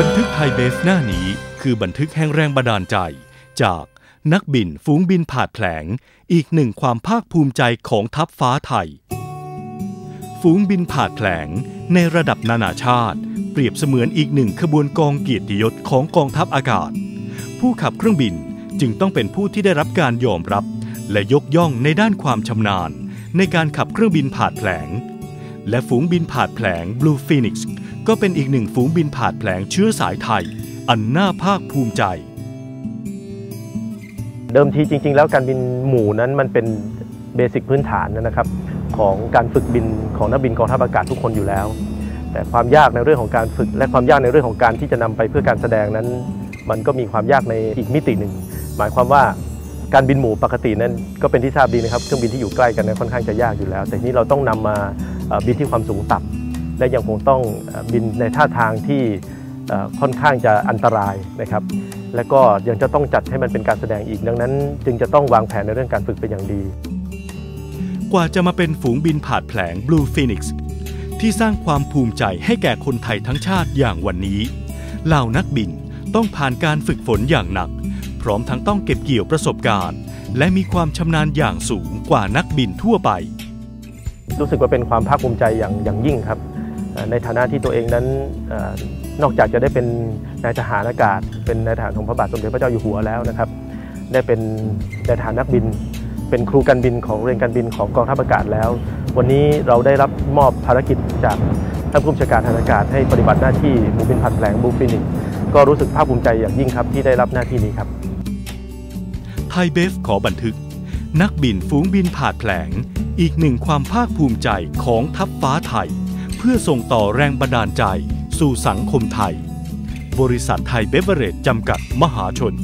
บันทึกไทยเบฟหน้านี้คือบันทึกแห่งแรงบันดาลใจ จากนักบินฝูงบินผาดแผลง อีกหนึ่งความภาคภูมิใจของทัพฟ้าไทย ฝูงบินผาดแผลงในระดับนานาชาติ เปรียบเสมือนอีกหนึ่งขบวนกองเกียรติยศของกองทัพอากาศ ผู้ขับเครื่องบินจึงต้องเป็นผู้ที่ได้รับการยอมรับ และยกย่องในด้านความชำนาญ ในการขับเครื่องบินผาดแผลง และฝูงบินผาดแผลง Blue Phoenix ก็เป็นอีกหนึ่งฝูงบินผาดแผลงเชื้อสายไทย อันน่าภาคภูมิใจ เดิมทีจริง ๆ แล้วการบินหมู่นั้นมันเป็นเบสิกพื้นฐานนะครับของการฝึกบินของนักบินกองทัพอากาศทุกคนอยู่แล้ว แต่ความยากในเรื่องของการฝึก และความยากในเรื่องของการที่จะนำไปเพื่อการแสดงนั้น มันก็มีความยากในอีกมิติหนึ่ง หมายความว่าการบินหมู่ปกตินั้นก็เป็นที่ทราบดีนะครับเครื่องบินที่อยู่ใกล้กันนั้นค่อนข้างจะยากอยู่แล้ว แต่นี้เราต้องนำมา บินที่ความสูงต่ำและยังคงต้องบินในท่าทางที่ค่อนข้างจะอันตรายนะครับ และก็ยังจะต้องจัดให้มันเป็นการแสดงอีก ดังนั้น จึงจะต้องวางแผนในเรื่องการฝึกเป็นอย่างดี กว่าจะมาเป็นฝูงบินผาดแผลง Blue Phoenix ที่สร้างความภูมิใจให้แก่คนไทยทั้งชาติอย่างวันนี้เหล่านักบินต้องผ่านการฝึกฝนอย่างหนัก พร้อมทั้งต้องเก็บเกี่ยวประสบการณ์ และมีความชำนาญอย่างสูงกว่านักบินทั่วไป รู้สึกว่าเป็นความภาคภูมิใจอย่างอย่างยิ่งครับ ในฐานะที่ตัวเองนั้นนอกจากจะได้เป็นนายทหารอากาศ เป็นนายทหารของพระบาทสมเด็จพระเจ้าอยู่หัวแล้วนะครับ ได้เป็นนายทหารนักบิน เป็นครูการบินของเรียนการบินของกองทัพอากาศแล้ว วันนี้เราได้รับมอบภารกิจจากท่านผู้บัญชาการทหารอากาศให้ปฏิบัติหน้าที่หมู่บินผัดแผลงบูฟินิกก็รู้สึกภาคภูมิใจอย่างยิ่งครับที่ได้รับหน้าที่นี้ครับไทยเบฟขอบันทึก นักบินฝูงบินผาดแผลง อีกหนึ่งความภาคภูมิใจของทัพฟ้าไทย เพื่อส่งต่อแรงบันดาลใจสู่สังคมไทย บริษัทไทยเบเวอเรจจำกัดมหาชน